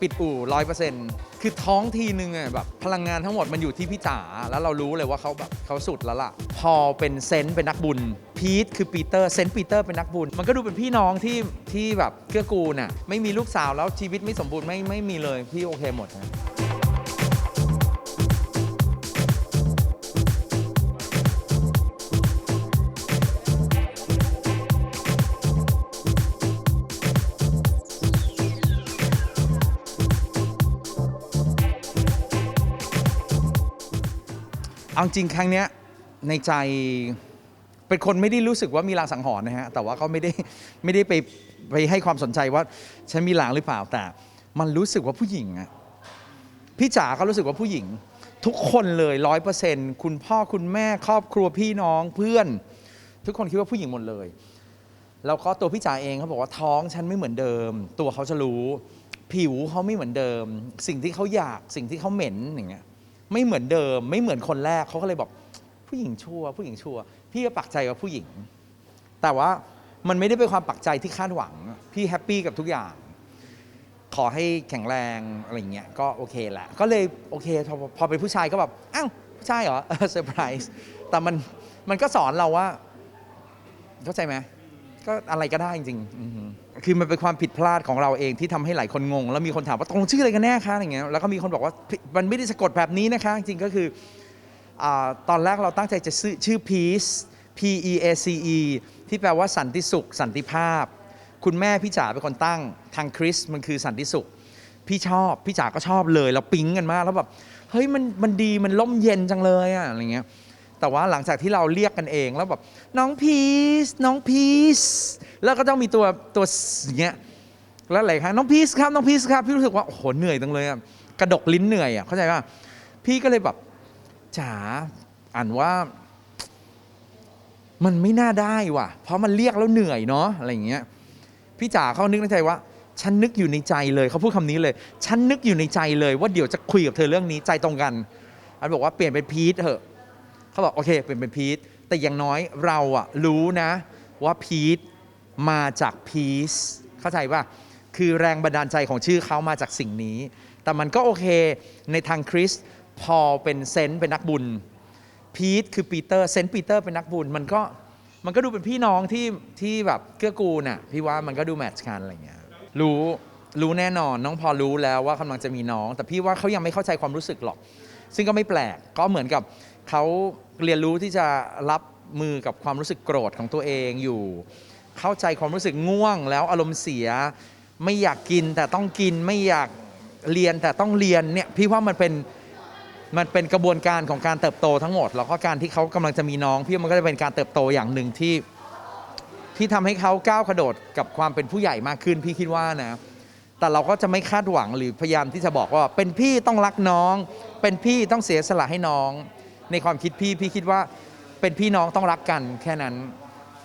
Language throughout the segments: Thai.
ปิดอู่ร้อยเปอร์เซ็นต์คือท้องทีนึงอะแบบพลังงานทั้งหมดมันอยู่ที่พี่จ๋าแล้วเรารู้เลยว่าเขาแบบเขาสุดแล้วล่ะ พอเป็นเซนต์เป็นนักบุญ พีทคือปีเตอร์เซนต์ปีเตอร์เป็นนักบุญ มันก็ดูเป็นพี่น้องที่ที่แบบเกื้อกูลน่ะไม่มีลูกสาวแล้วชีวิตไม่สมบูรณ์ไม่ไม่มีเลยพี่โอเคหมดนะ เอาจริงครั้งเนี้ยในใจเป็นคนไม่ได้รู้สึกว่ามีลางสังหรณ์นะฮะแต่ว่าก็ไม่ได้ไม่ได้ไปไปให้ความสนใจว่าฉันมีลางหรือเปล่าแต่ มันรู้สึกว่าผู้หญิงอะพี่จ๋าก็รู้สึกว่าผู้หญิง ทุกคนเลยร้อยเปอร์เซ็นต์คุณพ่อคุณแม่ครอบครัวพี่น้องเพื่อน ทุกคนคิดว่าผู้หญิงหมดเลยแล้วก็ตัวพี่จ๋าเองเขาบอกว่าท้องฉันไม่เหมือนเดิม ตัวเขาจะรู้ ผิวเขาไม่เหมือนเดิม สิ่งที่เขาอยากสิ่งที่เขาเหม็นอย่างเงี้ย ไม่เหมือนเดิม ไม่เหมือนคนแรกเขาก็เลยบอก ผู้หญิงชั่ว ผู้หญิงชั่ว พี่ก็ปักใจกับผู้หญิง แต่ว่ามันไม่ได้เป็นความปักใจที่คาดหวัง พี่แฮปปี้กับทุกอย่าง ขอให้แข็งแรงอะไรเงี้ยก็โอเคแหละก็เลยโอเคพอพอเป็นผู้ชายก็แบบอ้าวผู้ชายเหรอเซอร์ไพรส์แต่มันมันก็สอนเราว่า เข้าใจไหม ก็อะไรก็ได้จริงๆอือฮึคือมันเป็นความผิดพลาดของเราเองที่ทำให้หลายคนงง แล้วมีคนถามว่าตรงชื่ออะไรกันแน่คะอย่างเงี้ยแล้วก็มีคนบอกว่ามันไม่ได้สะกดแบบนี้นะคะจริงๆก็คืออาตอนแรกเราตั้งใจจะชื่อชื่อ peace P E A C E ที่แปลว่าสันติสุข สันติภาพ คุณแม่พี่จ๋าเป็นคนตั้งทางคริสต์มันคือสันติสุข พี่ชอบพี่จ๋าก็ชอบเลยเราปิ๊งกันมากแล้วแบบเฮ้ยมันมันดีมันล่มเย็นจังเลยอะอะไรเงี้ย แต่ว่าหลังจากที่เราเรียกกันเองแล้วแบบน้องพีซน้องพีซแล้วก็ต้องมีตัวตัวอย่างเงี้ยแล้วหลายครั้งน้องพีซครับน้องพีซครับพี่รู้สึกว่าโอ้โหเหนื่อยจังเลยอะกระดกลิ้นเหนื่อยอะเข้าใจป่ะพี่ก็เลยแบบจ๋าอ่านว่า มันไม่น่าได้ว่ะ เพราะมันเรียกแล้วเหนื่อยเนาะอะไรอย่างเงี้ยพี่จ๋าเขานึกในใจว่า ฉันนึกอยู่ในใจเลยเขาพูดคำนี้เลย ฉันนึกอยู่ในใจเลยว่าเดี๋ยวจะคุยกับเธอเรื่องนี้ใจตรงกันอันบอกว่าเปลี่ยนเป็นพีทเถอะ เขาบอกโอเคเป็นเป็นพีทแต่อย่างน้อยเราอะรู้นะว่าพีทมาจากพีซเข้าใจป่ะคือแรงบันดาลใจของชื่อเขามาจากสิ่งนี้ แต่มันก็โอเคในทางคริสพอเป็นเซนต์เป็นนักบุญพีทคือปีเตอร์เซนต์ปีเตอร์เป็นนักบุญมันก็มันก็ดูเป็นพี่น้องที่ที่แบบเกื้อกูลน่ะพี่ว่ามันก็ดูแมทช์กันอะไรเงี้ยรู้รู้แน่นอนน้องพอรู้แล้วว่ากำลังจะมีน้อง แต่พี่ว่าเขายังไม่เข้าใจความรู้สึกหรอก ซึ่งก็ไม่แปลกก็เหมือนกับ เขาเรียนรู้ที่จะรับมือกับความรู้สึกโกรธของตัวเองอยู่ เข้าใจความรู้สึกง่วง แล้วอารมณ์เสีย ไม่อยากกินแต่ต้องกินไม่อยากเรียนแต่ต้องเรียนเนี่ยพี่ว่ามันเป็นมันเป็นกระบวนการของการเติบโตทั้งหมด แล้วก็การที่เขากำลังจะมีน้อง พี่ว่ามันก็จะเป็นการเติบโตอย่างหนึ่งที่ที่ทำให้เขาก้าวกระโดดกับความเป็นผู้ใหญ่มากขึ้น พี่คิดว่านะ แต่เราก็จะไม่คาดหวังหรือพยายามที่จะบอกว่า เป็นพี่ต้องรักน้อง เป็นพี่ต้องเสียสละให้น้อง ในความคิดพี่พี่คิดว่าเป็นพี่น้องต้องรักกันแค่นั้น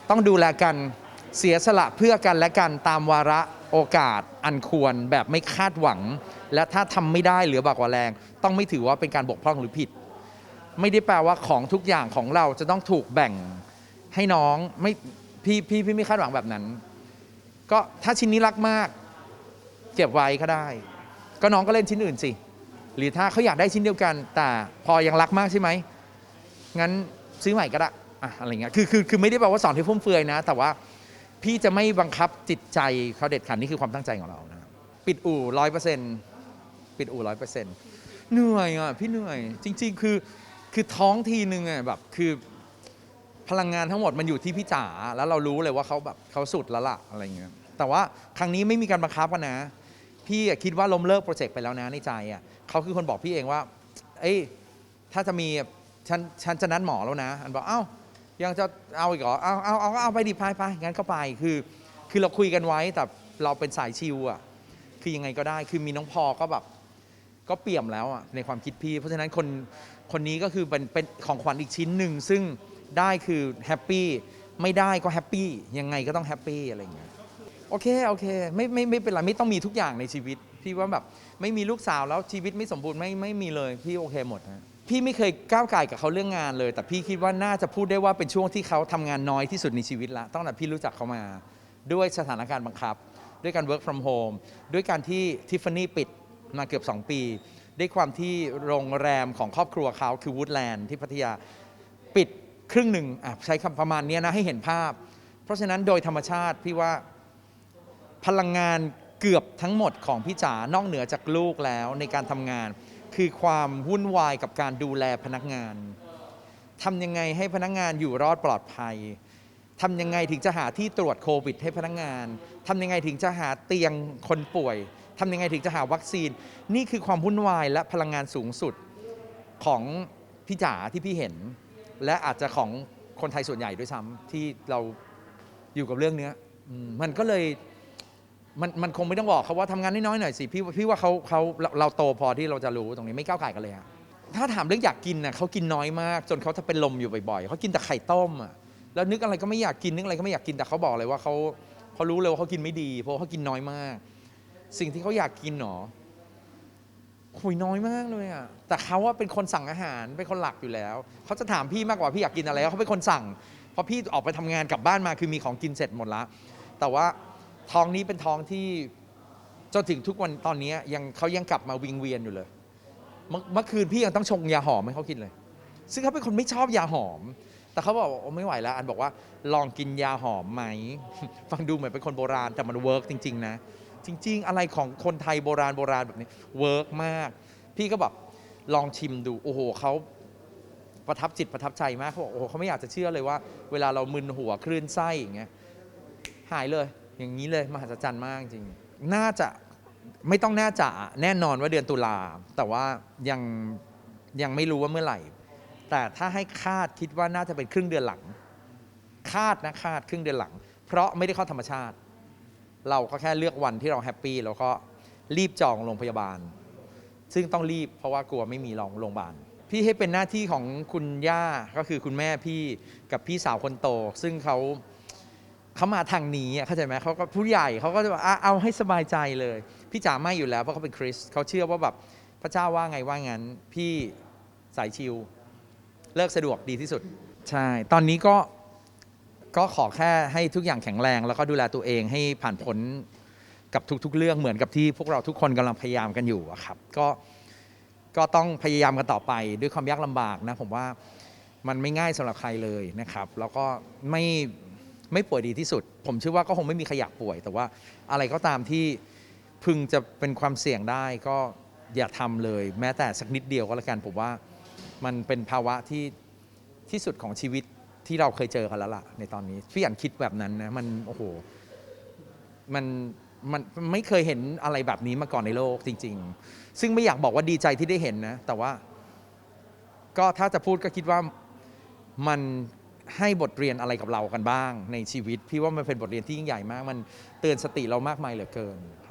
ต้องดูแลกันเสียสละเพื่อกันและกันตามวาระโอกาสอันควรแบบไม่คาดหวัง และถ้าทำไม่ได้เหลือบากกว่าแรง ต้องไม่ถือว่าเป็นการบกพร่องหรือผิด ไม่ได้แปลว่าของทุกอย่างของเราจะต้องถูกแบ่งให้น้องไม่พี่พี่พี่ไม่คาดหวังแบบนั้น ก็ถ้าชิ้นนี้รักมาก เก็บไว้ก็ได้ ก็น้องก็เล่นชิ้นอื่นสิ หรือถ้าเขาอยากได้ชิ้นเดียวกัน แต่พอยังรักมากใช่ไหมงั้นซื้อใหม่ก็ได้อะอะไรเงี้ยคือคือคือไม่ได้แปลว่าสอนที่ฟุ่มเฟือยนะ แต่ว่าพี่จะไม่บังคับจิตใจเขาเด็ดขาดนี่คือความตั้งใจของเรานะปิดอู่ร้อยเปอร์เซ็นต์ปิดอู่ร้อยเปอร์เซ็นต์เหนื่อยอะพี่เหนื่อย จริง ๆ คือคือท้องทีนึงอะแบบคือพลังงานทั้งหมดมันอยู่ที่พี่จ๋าแล้วเรารู้เลยว่าเขาแบบเขาสุดแล้วล่ะอะไรเงี้ยแต่ว่าครั้งนี้ไม่มีการบังคับกันนะ พี่อะคิดว่าล้มเลิกโปรเจกต์ไปแล้วนะในใจอะเขาคือคนบอกพี่เองว่า เอ้ยถ้าจะมีฉันฉันจะนัดหมอแล้วนะ อันบอกเอ้ายังจะเอาอีกเหรอเอาเอาเอาก็เอาไปดิพายไปงั้นก็ไปคือ คือเราคุยกันไว้แต่เราเป็นสายชิวอะคือยังไงก็ได้ คือมีน้องพอก็แบบ ก็เปี่ยมแล้วอะในความคิดพี่ เพราะฉะนั้นคนคนนี้ก็คือเป็นเป็นของขวัญอีกชิ้นหนึ่งซึ่งได้คือแฮปปี้ไม่ได้ก็แฮปปี้ยังไงก็ต้องแฮปปี้อะไรอย่างเงี้ย โอเคโอเคไม่ไม่ไม่เป็นไรไม่ต้องมีทุกอย่างในชีวิต พี่ว่าแบบไม่มีลูกสาวแล้วชีวิตไม่สมบูรณ์ไม่ไม่มีเลยพี่โอเคหมดนะพี่ไม่เคยก้าวไก่กับเขาเรื่องงานเลย แต่พี่คิดว่าน่าจะพูดได้ว่าเป็นช่วงที่เขาทำงานน้อยที่สุดในชีวิตละตั้งแต่พี่รู้จักเขามาด้วยสถานการณ์บังคับ ด้วยการ work from home ด้วยการที่ทิฟฟานี่ปิดมาเกือบ 2 ปี ด้วยความที่โรงแรมของครอบครัวเขาคือวูดแลนด์ที่พัทยา ปิดครึ่งหนึ่งอะใช้คำประมาณเนี้ยนะให้เห็นภาพ เพราะฉะนั้นโดยธรรมชาติพี่ว่า พลังงานเกือบทั้งหมดของพี่จ๋านอกเหนือจากลูกแล้วในการทำงาน คือความวุ่นวายกับการดูแลพนักงานทำยังไงให้พนักงานอยู่รอดปลอดภัยทำยังไงถึงจะหาที่ตรวจโควิด ให้พนักงานทำยังไงถึงจะหาเตียงคนป่วยทำยังไงถึงจะหาวัคซีน นี่คือความวุ่นวายและพลังงานสูงสุดของพี่จ๋าที่พี่เห็น และอาจจะของคนไทยส่วนใหญ่ด้วยซ้ำที่เราอยู่กับเรื่องเนี้ยอืมมันก็เลย มันมันคงไม่ต้องบอกเขาว่าทำงานน้อยๆหน่อยสิพี่พี่ว่าเขาเขาเราเราโตพอที่เราจะรู้ตรงนี้ไม่ก้าวไก่กันเลยฮะถ้าถามเรื่องอยากกินนะเขากินน้อยมาก จนเขาจะเป็นลมอยู่บ่อยๆเขากินแต่ไข่ต้มอะแล้วนึกอะไรก็ไม่อยากกินนึกอะไรก็ไม่อยากกินแต่เขาบอกเลยว่าเขาเขารู้เลยว่าเขากินไม่ดี เพราะเขากินน้อยมาก สิ่งที่เขาอยากกินหนอคุยน้อยมากเลยอะแต่เขาว่าเป็นคนสั่งอาหารเป็นคนหลักอยู่แล้วเขาจะถามพี่มากกว่าพี่อยากกินอะไรเขาเป็นคนสั่งเพราะพี่ออกไปทำงานกลับบ้านมาคือมีของกินเสร็จหมดละแต่ว่า ท้องนี้เป็นท้องที่จนถึงทุกวันตอนนี้ยังเขายังกลับมาวิงเวียนอยู่เลย เมื่อเมื่อคืนพี่ยังต้องชงยาหอมให้เขากินเลย ซึ่งเขาเป็นคนไม่ชอบยาหอม แต่เขาบอกโอ้ไม่ไหวแล้ว อันบอกว่าลองกินยาหอมไหม ฟังดูเหมือนเป็นคนโบราณแต่มันเวิร์กจริง ๆ นะ จริง ๆ อะไรของคนไทยโบราณโบราณแบบนี้เวิร์กมาก พี่ก็แบบลองชิมดูโอ้โหเขาประทับจิตประทับใจมากเขาบอกโอ้โหเขาไม่อยากจะเชื่อเลยว่า เวลาเรามึนหัวคลื่นไส้อย่างเงี้ยหายเลย อย่างนี้เลยมหัศจรรย์มากจริง น่าจะไม่ต้องน่าจะแน่นอนว่าเดือนตุลา แต่ว่ายังยังไม่รู้ว่าเมื่อไหร่ แต่ถ้าให้คาดคิดว่าน่าจะเป็นครึ่งเดือนหลัง คาดนะคาดครึ่งเดือนหลัง เพราะไม่ได้เข้าธรรมชาติ เราก็แค่เลือกวันที่เราแฮปปี้แล้วก็รีบจองโรงพยาบาล ซึ่งต้องรีบเพราะว่ากลัวไม่มีรองโรงพยาบาล พี่ให้เป็นหน้าที่ของคุณย่าก็คือคุณแม่พี่กับพี่สาวคนโต ซึ่งเขา เขามาทางนี้อะเข้าใจไหมเขาก็ผู้ใหญ่เขาก็จะบอกอะเอาให้สบายใจเลย พี่จ๋าไม่อยู่แล้วเพราะเขาเป็นคริสเขาเชื่อว่าแบบพระเจ้าว่าไงว่างั้น พี่สายชิลเลิกสะดวกดีที่สุด ใช่ ตอนนี้ก็ก็ขอแค่ให้ทุกอย่างแข็งแรง แล้วก็ดูแลตัวเองให้ผ่านพ้นกับทุกๆ เรื่องเหมือนกับที่พวกเราทุกคนกำลังพยายามกันอยู่อะครับ ก็ก็ต้องพยายามกันต่อไปด้วยความยากลำบากนะผมว่ามันไม่ง่ายสำหรับใครเลยนะครับ แล้วก็ไม่ ไม่ป่วยดีที่สุด ผมเชื่อว่าก็คงไม่มีใครอยากป่วย แต่ว่าอะไรก็ตามที่พึงจะเป็นความเสี่ยงได้ก็อย่าทำเลย แม้แต่สักนิดเดียวก็แล้วกันผมว่ามันเป็นภาวะที่ที่สุดของชีวิตที่เราเคยเจอกันแล้วล่ะในตอนนี้พี่อันคิดแบบนั้นนะมันโอ้โหมันมันไม่เคยเห็นอะไรแบบนี้มาก่อนในโลกจริง ๆ ซึ่งไม่อยากบอกว่าดีใจที่ได้เห็นนะ แต่ว่า ก็ถ้าจะพูดก็คิดว่ามัน ให้บทเรียนอะไรกับเรากันบ้างในชีวิต พี่ว่ามันเป็นบทเรียนที่ยิ่งใหญ่มาก มันเตือนสติเรามากมายเหลือเกินครับ